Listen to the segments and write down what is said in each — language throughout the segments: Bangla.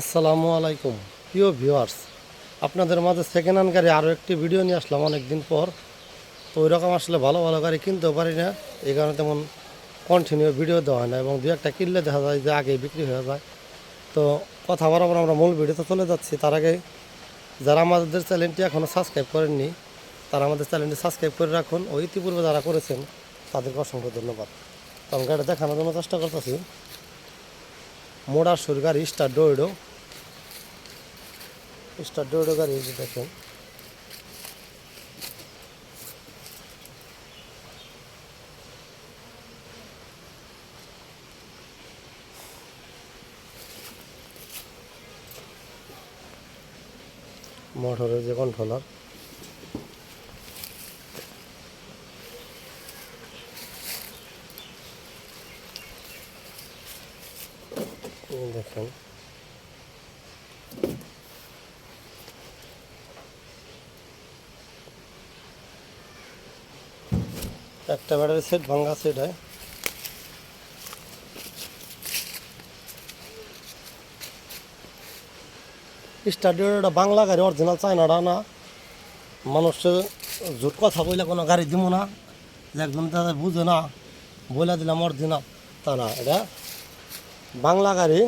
আসসালামু আলাইকুম। প্রিয় ভিউয়ার্স, আপনাদের মাঝে সেকেন্ড হ্যান্ড গাড়ি আরও একটি ভিডিও নিয়ে আসলাম অনেক দিন পর। তো ওই রকম আসলে ভালো ভালো গাড়ি কিনতেও পারি না। এই কারণে তেমন কন্টিনিউ ভিডিও দেওয়া হয় না এবং দু একটা কিনলে দেখা যায় যে আগেই বিক্রি হয়ে যায়। তো কথা বরাবর আমরা মূল ভিডিওতে চলে যাচ্ছি। তার আগে যারা আমাদের চ্যানেলটি এখনও সাবস্ক্রাইব করেননি, তারা আমাদের চ্যানেলটি সাবস্ক্রাইব করে রাখুন ও ইতিপূর্বে যারা করেছেন, তাদেরকে অসংখ্য ধন্যবাদ। তো আমি গাড়ি দেখানোর জন্য চেষ্টা করতেছি। মোড়ার সুর গাড়ি স্টার ডোয়েডো স্টার ডোয়েডো গাড়ি যে দেখেন। মোটরের যে কন্ট্রোলার। দেখেন। একটা ব্যাটারি সেট ভাঙ্গা সেট হয় স্টাডিওটা বাংলা গাড়ি অরিজিনাল চায়নাটা না। মানুষের জোট কথা বললে কোনো গাড়ি দিব না। একদম তাদের বুঝে না বলে দিলাম অরিজিনাল তা না, এটা বাংলা গাড়ি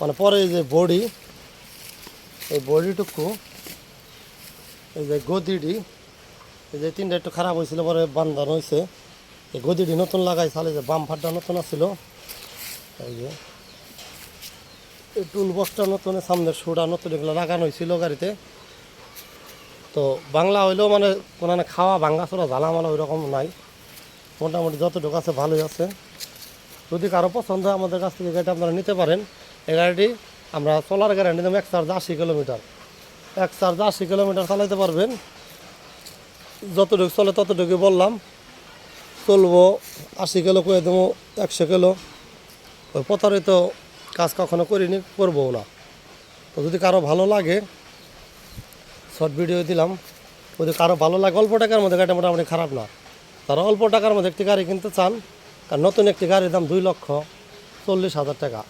মানে পরে যে বডি, এই বডিটুকু, এই যে গদিটি এই যে তিনটা একটু খারাপ হয়েছিল, পরে বান্ধানো হয়েছে। এই গদিটি নতুন লাগাই চালে যে বাম ফাটটা নতুন আছিল। এই যে, এই টুল বক্সটা নতুন সামনের সুরা নতুন, এগুলো লাগানো হয়েছিল গাড়িতে। তো বাংলা হইলেও মানে কোনো খাওয়া ভাঙ্গা চোরা জ্বালা মালা ওই রকম নাই। মোটামুটি যতটুকু আছে ভালোই আছে। যদি কারও পছন্দ হয় আমাদের কাছ থেকে গাড়িটা আপনারা নিতে পারেন। এই গাড়িটি আমরা চলার গ্যারান্টি দেবো এক চার্জ আশি কিলোমিটার এক চার্জ আশি কিলোমিটার চালাতে পারবেন। যতটুকু চলে ততটুকু বললাম। চলবো, আশি কিলো করে দেবো, একশো কিলো ওই প্রতারিত কাজ কখনো করিনি করব না। তো যদি কারও ভালো লাগে শর্ট ভিডিও দিলাম। যদি কারও ভালো লাগে, অল্প টাকার মধ্যে গাড়িটা মোটামুটি খারাপ না। তারা অল্প টাকার মধ্যে একটি গাড়ি কিনতে চান আর নতুন একটি গাড়ির দাম দুই লক্ষ চল্লিশ হাজার টাকা।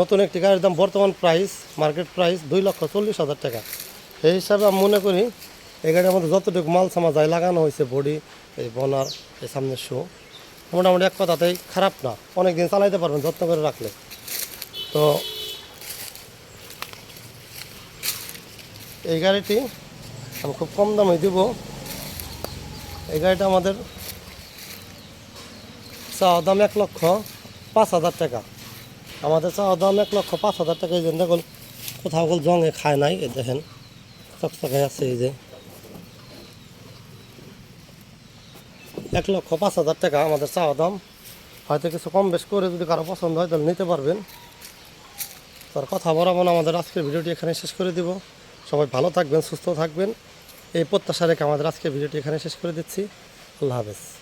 নতুন একটি গাড়ির দাম বর্তমান প্রাইস মার্কেট প্রাইস দুই লক্ষ চল্লিশ হাজার টাকা। এই হিসাবে আমি মনে করি, এই গাড়ির মধ্যে যতটুকু মাল সামা যায় লাগানো হয়েছে বডি এই বনার এই সামনের শো মোটামুটি এক কথাতেই খারাপ না। অনেক দিন চালাইতে পারবেন, যত্ন করে রাখলে। তো এই গাড়িটি আমি খুব কম দামে দিব। এই গাড়িটা আমাদের চাওয়া দাম এক লক্ষ পাঁচ হাজার টাকা। আমাদের চাওয়া দাম এক লক্ষ পাঁচ হাজার টাকা, এই যে দেখুন, কোথাও কোথাও জঙে খায় নাই, এই দেখেন, চকচকে আছে এই যে। এক লক্ষ পাঁচ হাজার টাকা আমাদের চাওয়া দাম। হয়তো কিছু কম বেশ করে যদি কারও পছন্দ হয়, তাহলে নিতে পারবেন। তার কথা বরাবর আমাদের আজকের ভিডিওটি এখানে শেষ করে দিব। সবাই ভালো থাকবেন, সুস্থ থাকবেন। এই প্রত্যাশা রেখে আমাদের আজকের ভিডিওটি এখানে শেষ করে দিচ্ছি। আল্লাহ হাফেজ।